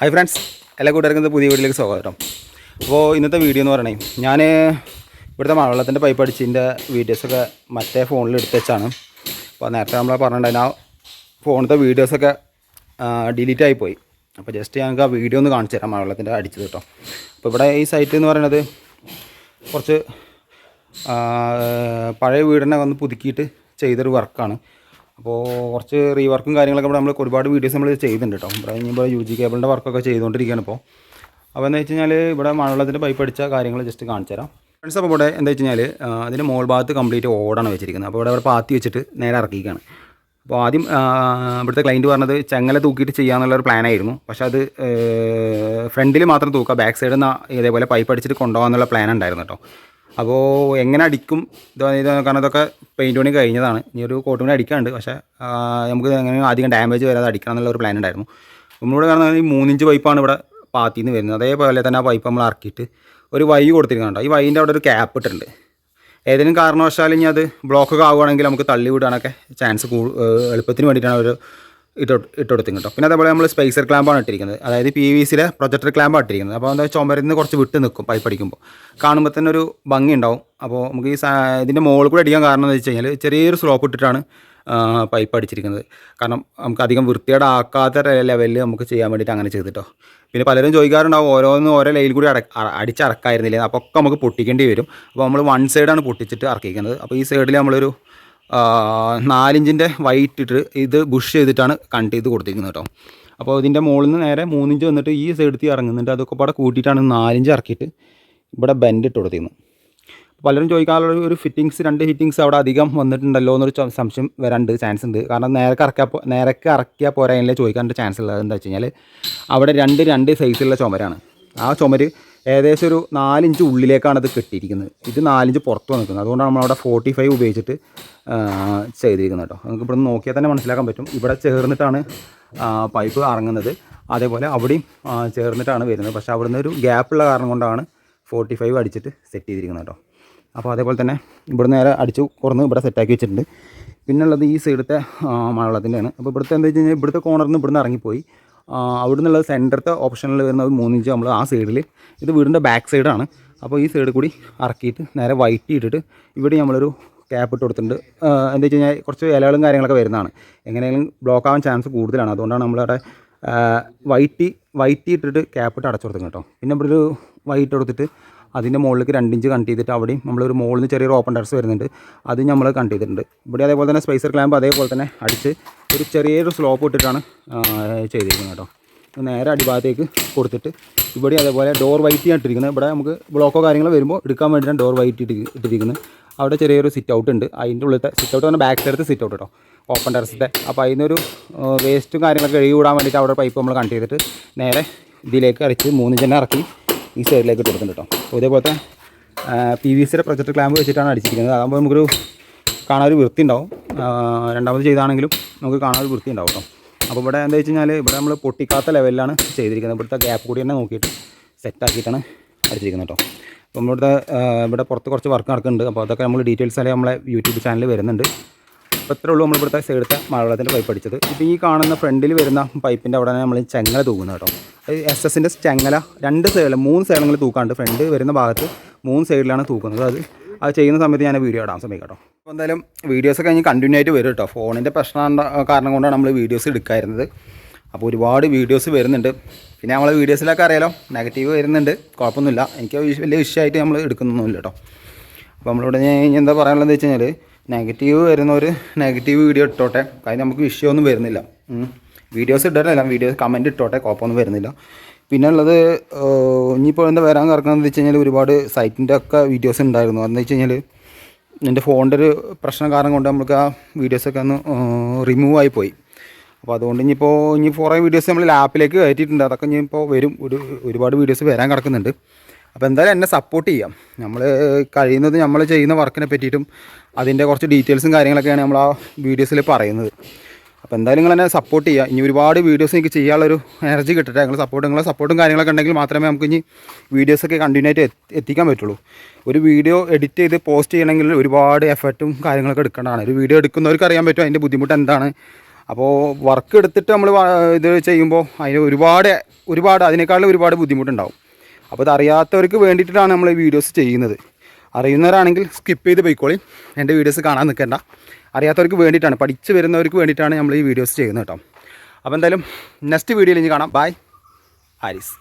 Hi friends എല്ലാ കൂട്ടുകാർക്കും പുതിയ വീട്ടിലേക്ക് സ്വാഗതം. അപ്പോൾ ഇന്നത്തെ വീഡിയോ എന്ന് പറയണേ ഞാൻ ഇവിടുത്തെ മഴവെള്ളത്തിന്റെ പൈപ്പ് അടിച്ചതിന്റെ വീഡിയോസൊക്കെ മറ്റേ ഫോണിൽ എടുത്ത് വെച്ചാണ്. അപ്പോൾ നേരത്തെ നമ്മൾ പറഞ്ഞിട്ടുണ്ടായിരുന്നു ആ ഫോണിലത്തെ വീഡിയോസൊക്കെ ഡിലീറ്റ് ആയിപ്പോയി അപ്പോൾ ജസ്റ്റ് ഞങ്ങൾക്ക് ആ വീഡിയോ ഒന്ന് കാണിച്ചു തരാം മഴവെള്ളത്തിന്റെ അടിച്ചത് കേട്ടോ. അപ്പോൾ ഇവിടെ ഈ സൈറ്റ് എന്ന് പറയുന്നത് കുറച്ച് പഴയ വീടിനെ വന്ന് പുതുക്കിയിട്ട് ചെയ്തൊരു വർക്കാണ് അപ്പോൾ കുറച്ച് റീവർക്കും കാര്യങ്ങളൊക്കെ നമ്മൾ ഒരുപാട് വീഡിയോസ് നമ്മൾ ചെയ്തിട്ടുണ്ട് കേട്ടോ ഇവിടെ ഇനിയിപ്പോൾ യു ജി കേബിളിന്റെ വർക്കൊക്കെ ചെയ്തുകൊണ്ടിരിക്കുകയാണ് ഇപ്പോൾ അപ്പോൾ എന്താ വെച്ച് കഴിഞ്ഞാൽ ഇവിടെ മഴവെള്ളത്തിന്റെ പൈപ്പ് അടിച്ച കാര്യങ്ങൾ ജസ്റ്റ് കാണിച്ചു തരാം. ഫ്രണ്ട്സ് അപ്പോൾ ഇവിടെ എന്താ വെച്ച് കഴിഞ്ഞാൽ അതിന്റെ മോൾ ഭാഗത്ത് കംപ്ലീറ്റ് ഓടാണ് വെച്ചിരിക്കുന്നത്. അപ്പോൾ ഇവിടെ അവിടെ പാത്തി വെച്ചിട്ട് നേരെ ഇറക്കിയിരിക്കുകയാണ് അപ്പോൾ ആദ്യം ഇവിടുത്തെ ക്ലൈന്റ് പറഞ്ഞത് ചെങ്ങല തൂക്കിയിട്ട് ചെയ്യാമെന്നുള്ളൊരു പ്ലാനായിരുന്നു പക്ഷേ അത് ഫ്രണ്ടിൽ മാത്രം തൂക്കുക ബാക്ക് സൈഡിൽ നിന്ന് ഇതേപോലെ പൈപ്പ് അടിച്ചിട്ട് കൊണ്ടുപോകാമെന്നുള്ള പ്ലാൻ ഉണ്ടായിരുന്നു കേട്ടോ അപ്പോൾ എങ്ങനെ അടിക്കും? കാരണം ഇതൊക്കെ പെയിന്റ് പണി കഴിഞ്ഞതാണ്. ഇനി ഒരു കോട്ട് പണി അടിക്കാണ്ട് പക്ഷേ നമുക്ക് എങ്ങനെ അധികം ഡാമേജ് വരാതെ അടിക്കണം എന്നുള്ള ഒരു പ്ലാൻ ഉണ്ടായിരുന്നു. നമ്മളിവിടെ കാരണം ഈ മൂന്നിഞ്ച് പൈപ്പാണ് ഇവിടെ പാത്തിൽ നിന്ന് വരുന്നത്. അതേപോലെ തന്നെ ആ പൈപ്പ് നമ്മൾ ഇറക്കിയിട്ട് ഒരു വൈ കൊടുത്തിരിക്കുന്നുണ്ട് ഈ വൈന്റെ അവിടെ ഒരു ക്യാപ്പ് ഇട്ടിട്ടുണ്ട്. ഏതെങ്കിലും കാരണവശാലും ഇനി അത് ബ്ലോക്കൊക്കെ ആവുകയാണെങ്കിൽ നമുക്ക് തള്ളി വിടാനൊക്കെ ചാൻസ് എളുപ്പത്തിന് വേണ്ടിയിട്ടാണ് ഒരു ഇട്ട് ഇട്ട് കൊടുത്തും കേട്ടോ പിന്നെ അതേപോലെ നമ്മൾ സ്പൈസർ ക്ലാമ്പാണ് ഇട്ടിരിക്കുന്നത്. അതായത് പി വി സിയിലെ പ്രൊജക്ടർ ക്ലാമ്പാണ് ഇട്ടിരിക്കുന്നത്. അപ്പോൾ എന്താ ചുമരിൽ നിന്ന് കുറച്ച് വിട്ട് നിൽക്കും പൈപ്പ് അടിക്കുമ്പോൾ. കാണുമ്പോൾ തന്നെ ഒരു ഭംഗി ഉണ്ടാവും. അപ്പോൾ നമുക്ക് ഈ ഇതിന്റെ മുകളിൽ കൂടെ അടിക്കാൻ കാരണം എന്ന് വെച്ച് കഴിഞ്ഞാൽ ചെറിയൊരു സ്ലോപ്പ് ഇട്ടിട്ടാണ് പൈപ്പ് അടിച്ചിരിക്കുന്നത്. കാരണം നമുക്ക് അധികം വൃത്തികേടാക്കാത്ത ലെവലിൽ നമുക്ക് ചെയ്യാൻ വേണ്ടിയിട്ട് അങ്ങനെ ചെയ്തിട്ടോ പിന്നെ പലരും ചോദിക്കാറുണ്ടാവും ഓരോന്നും ഓരോ ലൈനിൽ കൂടി അട അടിച്ചിറക്കായിരുന്നില്ലേ? അപ്പോൾ ഒക്കെ നമുക്ക് പൊട്ടിക്കേണ്ടി വരും. അപ്പോൾ നമ്മൾ വൺ സൈഡാണ് പൊട്ടിച്ചിട്ട് ഇറക്കിയിരിക്കുന്നത്. അപ്പോൾ ഈ സൈഡിൽ നമ്മളൊരു നാലിഞ്ചിന്റെ വൈറ്റ് ഇട്ട് ഇത് ബുഷ് ചെയ്തിട്ടാണ് കണ്ട് ചെയ്ത് കൊടുത്തിരിക്കുന്നത് കേട്ടോ. അപ്പോൾ ഇതിന്റെ മുകളിൽ നിന്ന് നേരെ മൂന്നിഞ്ച് വന്നിട്ട് ഈ സൈഡത്തിൽ ഇറങ്ങുന്നുണ്ട്. അതൊക്കെ പാടെ കൂട്ടിയിട്ടാണ് നാലിഞ്ച് ഇറക്കിയിട്ട് ഇവിടെ ബെൻഡ് ഇട്ട് കൊടുത്തിരുന്നത് പലരും ചോദിക്കാനുള്ള ഒരു ഫിറ്റിങ്സ് രണ്ട് ഫിറ്റിങ്സ് അവിടെ അധികം വന്നിട്ടുണ്ടല്ലോ എന്നൊരു സംശയം വരാണ്ട് ചാൻസ് ഉണ്ട്. കാരണം നേരക്ക് ഇറക്കിയാൽ നേരക്ക് ഇറക്കിയാൽ പോരാ ചോദിക്കാനുള്ള ചാൻസ് ഉള്ളത്. എന്താ വെച്ച് കഴിഞ്ഞാൽ അവിടെ രണ്ട് രണ്ട് സൈസുള്ള ചുമരാണ്. ആ ചുമര് ഏകദേശം ഒരു നാലിഞ്ച് ഉള്ളിലേക്കാണ് അത് കെട്ടിയിരിക്കുന്നത്. ഇത് നാലിഞ്ച് പുറത്ത് വന്നിരിക്കുന്നത് അതുകൊണ്ടാണ് നമ്മളവിടെ ഫോർട്ടി ഫൈവ് ഉപയോഗിച്ചിട്ട് ചെയ്തിരിക്കുന്നത് കേട്ടോ. നമുക്ക് ഇവിടെ നോക്കിയാൽ തന്നെ മനസ്സിലാക്കാൻ പറ്റും. ഇവിടെ ചേർന്നിട്ടാണ് പൈപ്പ് ഇറങ്ങുന്നത് അതേപോലെ അവിടെയും ചേർന്നിട്ടാണ് വരുന്നത്. പക്ഷേ അവിടുന്ന് ഒരു ഗ്യാപ്പുള്ള കാരണം കൊണ്ടാണ് ഫോർട്ടി ഫൈവ് അടിച്ചിട്ട് സെറ്റ് ചെയ്തിരിക്കുന്നത് കേട്ടോ. അപ്പോൾ അതേപോലെ തന്നെ ഇവിടെ നേരെ അടിച്ച് കുറന്ന് ഇവിടെ സെറ്റാക്കി വെച്ചിട്ടുണ്ട്. പിന്നെ ഉള്ളത് ഈ സൈഡത്തെ മഴവെള്ളത്തിന്റെയാണ് അപ്പോൾ ഇവിടുത്തെ എന്താ വെച്ച് കഴിഞ്ഞാൽ ഇവിടുത്തെ കോണറിൽ നിന്ന് ഇവിടുന്ന് ഇറങ്ങിപ്പോയി. അവിടെ നിന്നുള്ള സെന്ററത്തെ ഓപ്ഷനിൽ വരുന്നത് മൂന്നിഞ്ച് നമ്മൾ ആ സൈഡിൽ ഇത് വീടിന്റെ ബാക്ക് സൈഡാണ് അപ്പോൾ ഈ സൈഡിൽ കൂടി ഇറക്കിയിട്ട് നേരെ വൈറ്റ് ഇട്ടിട്ട് ഇവിടെ നമ്മളൊരു ക്യാപ്പ് ഇട്ട് കൊടുത്തിട്ടുണ്ട്. എന്താ വെച്ച് കഴിഞ്ഞാൽ കുറച്ച് ഇലകളും കാര്യങ്ങളൊക്കെ വരുന്നതാണ്. എങ്ങനെയെങ്കിലും ബ്ലോക്ക് ആവാൻ ചാൻസ് കൂടുതലാണ്. അതുകൊണ്ടാണ് നമ്മളവിടെ വൈറ്റ് വൈറ്റ് ഇട്ടിട്ട് ക്യാപ്പ് ഇട്ട് അടച്ചു കൊടുത്തത് കേട്ടോ. പിന്നെ ഇവിടെ ഒരു വൈറ്റ് കൊടുത്തിട്ട് അതിന്റെ മുകളിലേക്ക് രണ്ടിഞ്ച് കണ്ട് ചെയ്തിട്ട് അവിടെയും നമ്മളൊരു മുകളിൽ നിന്ന് ചെറിയൊരു ഓപ്പൺ ടെറസ് വരുന്നുണ്ട്. അത് നമ്മൾ കണ്ട് ചെയ്തിട്ടുണ്ട്. ഇവിടെ അതേപോലെ തന്നെ സ്പൈസർ ക്ലാമ്പ് അതേപോലെ തന്നെ അടിച്ച് ഒരു ചെറിയൊരു സ്ലോപ്പ് ഇട്ടിട്ടാണ് ചെയ്തിരിക്കുന്നത് കേട്ടോ. നേരെ അടിഭാഗത്തേക്ക് കൊടുത്തിട്ട് ഇവിടെ അതേപോലെ ഡോർ വൈറ്റ് ഇട്ടിരിക്കുന്നത്. ഇവിടെ നമുക്ക് ബ്ലോക്കോ കാര്യങ്ങളോ വരുമ്പോൾ എടുക്കാൻ വേണ്ടിയിട്ടാണ് ഡോർ വൈറ്റ് ഇട്ട് ഇട്ടിരിക്കുന്നത്. അവിടെ ചെറിയൊരു സിറ്റ് ഔട്ട് ഉണ്ട്. അതിന്റെ ഉള്ളിലത്തെ സിറ്റ് ഔട്ട് പറഞ്ഞാൽ ബാക്ക് സൈഡത്തെ സിറ്റ് ഔട്ട് കേട്ടോ. ഓപ്പൺ ടെറസിന്റെ അപ്പോൾ അതിനൊരു വേസ്റ്റും കാര്യങ്ങളൊക്കെ എഴുതി വിടാൻ വേണ്ടിയിട്ട് അവിടെ പൈപ്പ് നമ്മൾ കണ്ട് ചെയ്തിട്ട് നേരെ ഇതിലേക്ക് അരച്ച് മൂന്ന് ചെന്നെ ഇറക്കി ഈ സൈഡിലേക്ക് ഇട്ട് കൊടുക്കുന്നുണ്ട് കേട്ടോ ഇതേപോലത്തെ പി വി സിയുടെ പ്രൊജക്ട് ക്ലാമ്പ് വെച്ചിട്ടാണ് അടിച്ചിരിക്കുന്നത്. അതാകുമ്പോൾ നമുക്കൊരു കാണാൻ ഒരു വൃത്തി ഉണ്ടാവും രണ്ടാമത് ചെയ്താണെങ്കിലും നമുക്ക് കാണാൻ ഒരു വൃത്തി ഉണ്ടാവും കേട്ടോ. അപ്പോൾ ഇവിടെ എന്താ വെച്ച് കഴിഞ്ഞാൽ ഇവിടെ നമ്മൾ പൊട്ടിക്കാത്ത ലെവലിലാണ് ചെയ്തിരിക്കുന്നത്. ഇവിടുത്തെ ഗ്യാപ്പ് കൂടി തന്നെ നോക്കിയിട്ട് സെറ്റാക്കിയിട്ടാണ് അടിച്ചിരിക്കുന്നത് കേട്ടോ. അപ്പോൾ ഇവിടുത്തെ ഇവിടെ പുറത്ത് കുറച്ച് വർക്ക് നടക്കുന്നുണ്ട്. അപ്പോൾ അതൊക്കെ നമ്മൾ ഡീറ്റെയിൽസ് അല്ലെങ്കിൽ നമ്മളെ യൂട്യൂബ് ചാനലിൽ വരുന്നുണ്ട്. അപ്പോൾ ഇത്രേ ഉള്ളൂ നമ്മൾ ഇവിടുത്തെ സൈഡത്തെ മഴവെള്ളത്തിന്റെ പൈപ്പ് അടിച്ചത്. ഇപ്പോൾ ഈ കാണുന്ന ഫ്രണ്ടിൽ വരുന്ന പൈപ്പിന്റെ അവിടെ നമ്മൾ ചെങ്ങല തൂക്കുന്നത് കേട്ടോ. അത് എസ് എസിന്റെ ചെങ്ങല രണ്ട് സൈഡിൽ മൂന്ന് സൈഡുകൾ തൂക്കാണ്ട് ഫ്രണ്ട് വരുന്ന ഭാഗത്ത് മൂന്ന് സൈഡിലാണ് തൂക്കുന്നത്. അത് അത് ചെയ്യുന്ന സമയത്ത് ഞാൻ വീഡിയോ ഇടാൻ ശ്രമിക്കാം കേട്ടോ. അപ്പോൾ എന്തായാലും വീഡിയോസ് കഴിഞ്ഞ് കണ്ടിന്യൂ ആയിട്ട് വരും കേട്ടോ. ഫോണിന്റെ പ്രശ്നം കാരണം കൊണ്ടാണ് നമ്മൾ വീഡിയോസ് എടുക്കായിരുന്നത് അപ്പോൾ ഒരുപാട് വീഡിയോസ് വരുന്നുണ്ട്. പിന്നെ നമ്മളെ വീഡിയോസിലൊക്കെ അറിയാലോ നെഗറ്റീവ് വരുന്നുണ്ട്. കുഴപ്പമൊന്നുമില്ല. എനിക്ക് വലിയ വിഷയമായിട്ട് നമ്മൾ എടുക്കുന്നൊന്നുമില്ല കേട്ടോ. അപ്പോൾ നമ്മളിവിടെ ഞാൻ എന്താ പറയാനുള്ളതെന്ന് വെച്ച് കഴിഞ്ഞാൽ നെഗറ്റീവ് വരുന്ന ഒരു നെഗറ്റീവ് വീഡിയോ ഇട്ടോട്ടെ. കാര്യം നമുക്ക് വിഷയമൊന്നും വരുന്നില്ല. വീഡിയോസ് ഇടാനല്ല വീഡിയോസ് കമന്റ് ഇട്ടോട്ടെ. കുഴപ്പമൊന്നും വരുന്നില്ല. പിന്നെ ഉള്ളത് ഇനിയിപ്പോൾ എന്താ വരാൻ കിടക്കുന്നതെന്ന് വെച്ച് കഴിഞ്ഞാൽ ഒരുപാട് സൈറ്റിന്റെ ഒക്കെ വീഡിയോസ് ഉണ്ടായിരുന്നു അതെന്ന് വെച്ച് കഴിഞ്ഞാൽ എന്റെ ഫോണിന്റെ ഒരു പ്രശ്നം കാരണം കൊണ്ട് നമുക്ക് ആ വീഡിയോസൊക്കെ ഒന്ന് റിമൂവ് ആയി പോയി. അപ്പോൾ അതുകൊണ്ട് ഇനിയിപ്പോൾ ഇനി കുറേ വീഡിയോസ് നമ്മൾ ലാപ്പിലേക്ക് കയറ്റിയിട്ടുണ്ട്. അതൊക്കെ ഇനിയിപ്പോൾ വരും. ഒരു ഒരുപാട് വീഡിയോസ് വരാൻ കിടക്കുന്നുണ്ട്. അപ്പോൾ എന്തായാലും എന്നെ സപ്പോർട്ട് ചെയ്യാം. നമ്മൾ കഴിയുന്നത് നമ്മൾ ചെയ്യുന്ന വർക്കിനെ പറ്റിയിട്ടും അതിന്റെ കുറച്ച് ഡീറ്റെയിൽസും കാര്യങ്ങളൊക്കെയാണ് നമ്മൾ ആ വീഡിയോസിൽ പറയുന്നത്. അപ്പോൾ എന്തായാലും നിങ്ങൾ എന്നെ സപ്പോർട്ട് ചെയ്യുക ഇനി ഒരുപാട് വീഡിയോസ് എനിക്ക് ചെയ്യാനുള്ളൊരു എനർജി കിട്ടട്ടെ. നിങ്ങൾ സപ്പോർട്ട് നിങ്ങളെ സപ്പോർട്ടും കാര്യങ്ങളൊക്കെ ഉണ്ടെങ്കിൽ മാത്രമേ നമുക്ക് ഇനി വീഡിയോസൊക്കെ കണ്ടിന്യൂ ആയിട്ട് എത്തിക്കാൻ പറ്റുള്ളൂ. ഒരു വീഡിയോ എഡിറ്റ് ചെയ്ത് പോസ്റ്റ് ചെയ്യണമെങ്കിൽ ഒരുപാട് എഫർട്ടും കാര്യങ്ങളൊക്കെ എടുക്കേണ്ടതാണ്. ഒരു വീഡിയോ എടുക്കുന്നവർക്ക് അറിയാൻ പറ്റും അതിന്റെ ബുദ്ധിമുട്ട് എന്താണ്. അപ്പോൾ വർക്ക് എടുത്തിട്ട് നമ്മൾ ഇത് ചെയ്യുമ്പോൾ അതിന് ഒരുപാട് ഒരുപാട് അതിനേക്കാളും ഒരുപാട് ബുദ്ധിമുട്ടുണ്ടാവും. അപ്പോൾ ഇത് അറിയാത്തവർക്ക് വേണ്ടിയിട്ടാണ് നമ്മൾ ഈ വീഡിയോസ് ചെയ്യുന്നത്. അറിയുന്നവരാണെങ്കിൽ സ്കിപ്പ് ചെയ്ത് പോയിക്കോളി. എന്റെ വീഡിയോസ് കാണാൻ നിൽക്കേണ്ട. അറിയാത്തവർക്ക് വേണ്ടിയിട്ടാണ് പഠിച്ചു വരുന്നവർക്ക് വേണ്ടിയിട്ടാണ് നമ്മൾ ഈ വീഡിയോസ് ചെയ്യുന്നത് കേട്ടോ. അപ്പോൾ എന്തായാലും നെക്സ്റ്റ് വീഡിയോയിൽ ഇനി കാണാം. ബൈ ആരിസ്.